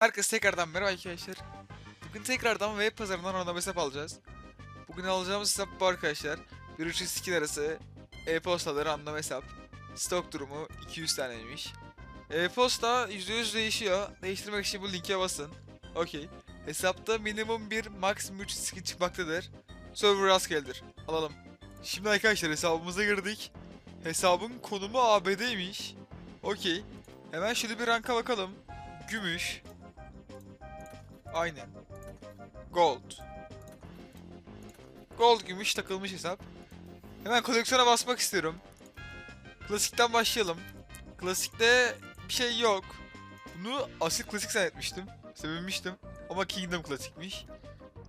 Herkese tekrardan merhaba arkadaşlar. Bugün tekrardan web pazarından random hesap alacağız. Bugün alacağımız hesap bu arkadaşlar. 1.3 arası e-postaları random hesap. Stok durumu 200 taneymiş. E-posta %100 değişiyor. Değiştirmek için bu linke basın. Okey. Hesapta minimum 1, maksimum 3 skin çıkmaktadır. Server rastgeledir. Alalım. Şimdi arkadaşlar hesabımıza girdik. Hesabın konumu ABD'ymiş. Okey. Hemen şöyle bir ranka bakalım. Gümüş. Aynen. Gold. Gold gümüş takılmış hesap. Hemen koleksiyona basmak istiyorum. Klasikten başlayalım. Klasikte bir şey yok. Bunu asil klasik zannetmiştim. Sevinmiştim. Ama Kingdom klasikmiş.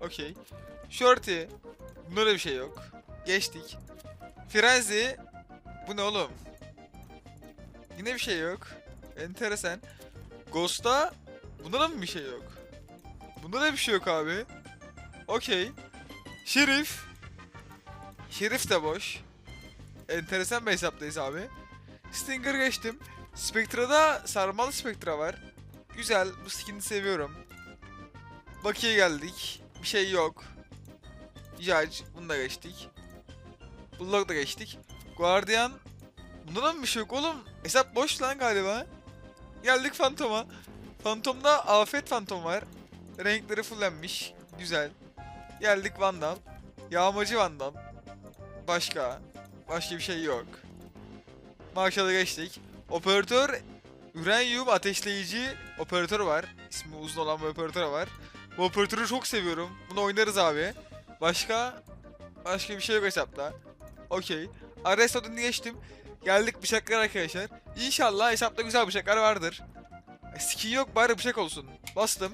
Okey. Shorty. Bunda da bir şey yok. Geçtik. Frenzy. Bu ne oğlum? Yine bir şey yok. Enteresan. Ghost'ta bunda da mı bir şey yok? Bunda da bir şey yok abi. Okey. Şerif. Şerif de boş. Enteresan bir hesaptayız abi. Stinger geçtim. Spectra'da sarmalı Spectra var. Güzel. Bu skin'i seviyorum. Bakiye geldik. Bir şey yok. Judge. Bunu da geçtik. Bulldog da geçtik. Guardian. Bunda da mı bir şey yok oğlum? Hesap boş lan galiba. Geldik Phantom'a. Phantom'da Afet Phantom var. Renkleri fullenmiş. Güzel. Geldik Vandal. Yağmacı Vandal. Başka. Başka bir şey yok. Marshall'a geçtik. Operatör Uranium ateşleyici operatör var. İsmi uzun olan bir operatör var. Bu operatörü çok seviyorum. Bunu oynarız abi. Başka başka bir şey yok hesapta. Okey. Arrestod'unu geçtim. Geldik bıçaklar arkadaşlar. İnşallah hesapta güzel bıçaklar vardır. E, Skin yok bari bıçak olsun. Bastım.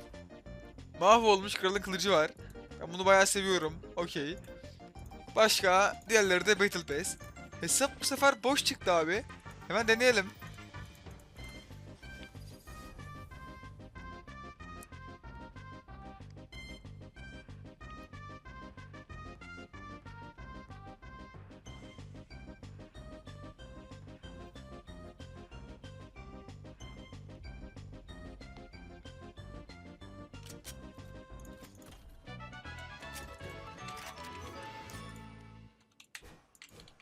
Mahvolmuş kralın kılıcı var. Ben bunu bayağı seviyorum. Okey. Başka diğerleri de Battle Pass. Hesap bu sefer boş çıktı abi. Hemen deneyelim.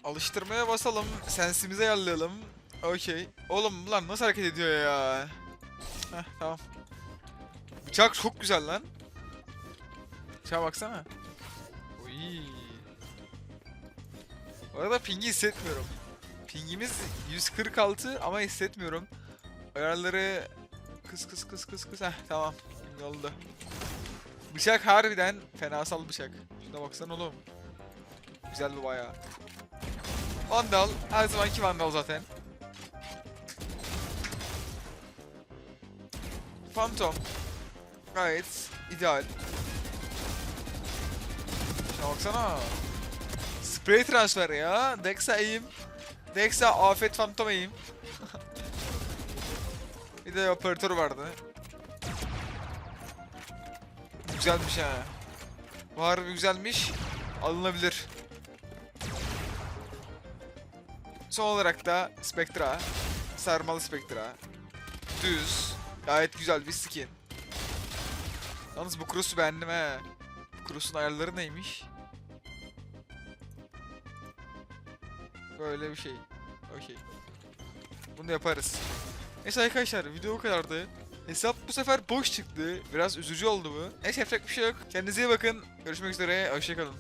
Alıştırmaya basalım. Sensimizi ayarlayalım. Okey. Oğlum lan nasıl hareket ediyor ya? Heh tamam. Bıçak çok güzel lan. Bıçağa baksana. Uy. Bu arada pingi hissetmiyorum. Pingimiz 146 ama hissetmiyorum. Ayarları kıs kıs kıs kıs kıs. Heh tamam. Şimdi oldu. Bıçak harbiden fenasal bıçak. Şuna baksana oğlum. Güzel bu bayağı. Vandal. Her zamanki Vandal zaten. Phantom. Gayet ideal. Şuna baksana. Spray transfer ya. Dexa aim. Dexa afet Phantom aim. Bir de operatör vardı. Güzelmiş ha. Harbi güzelmiş. Alınabilir. Son olarak da Spectra. Sarmalı Spectra. Düz. Gayet güzel bir skin. Yalnız bu cross'u beğendim he. Cross'un ayarları neymiş? Böyle bir şey. Okey. Bunu yaparız. Neyse arkadaşlar video o kadardı. Hesap bu sefer boş çıktı. Biraz üzücü oldu bu. Neyse yapacak bir şey yok. Kendinize iyi bakın. Görüşmek üzere. Hoşçakalın.